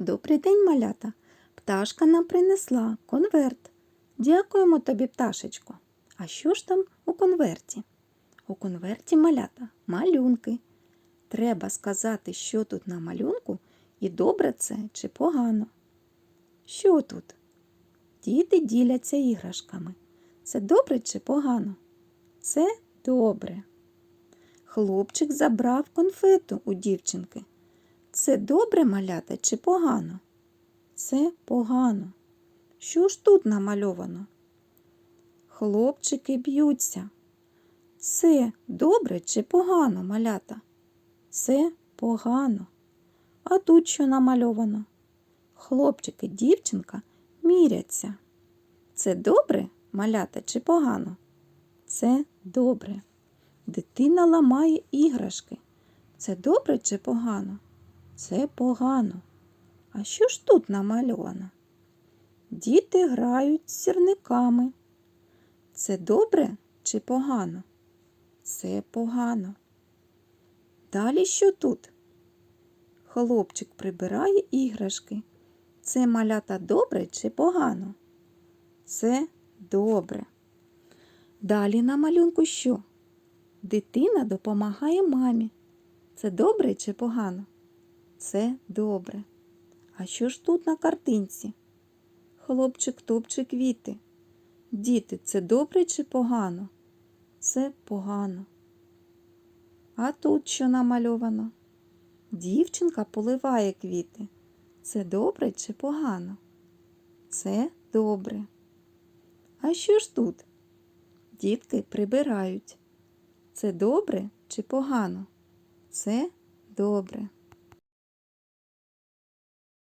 Добрий день, малята. Пташка нам принесла конверт. Дякуємо тобі, пташечко. А що ж там у конверті? У конверті малята малюнки. Треба сказати, що тут на малюнку, і добре це чи погано. Що тут? Діти діляться іграшками. Це добре чи погано? Це добре. Хлопчик забрав конфету у дівчинки. Це добре малята чи погано? Це погано. Що ж тут намальовано? Хлопчики б'ються. Це добре чи погано, малята? Це погано. А тут що намальовано? Хлопчики, дівчинка міряться. Це добре, малята, чи погано? Це добре. Дитина ламає іграшки. Це добре чи погано? Це погано. А що ж тут намальовано? Діти грають з сірниками. Це добре чи погано? Це погано. Далі що тут? Хлопчик прибирає іграшки. Це малята добре чи погано? Це добре. Далі на малюнку що? Дитина допомагає мамі. Це добре чи погано? Це добре. А що ж тут на картинці? Хлопчик топче квіти. Діти, це добре чи погано? Це погано. А тут що намальовано? Дівчинка поливає квіти. Це добре чи погано? Це добре. А що ж тут? Дітки прибирають. Це добре чи погано? Це добре.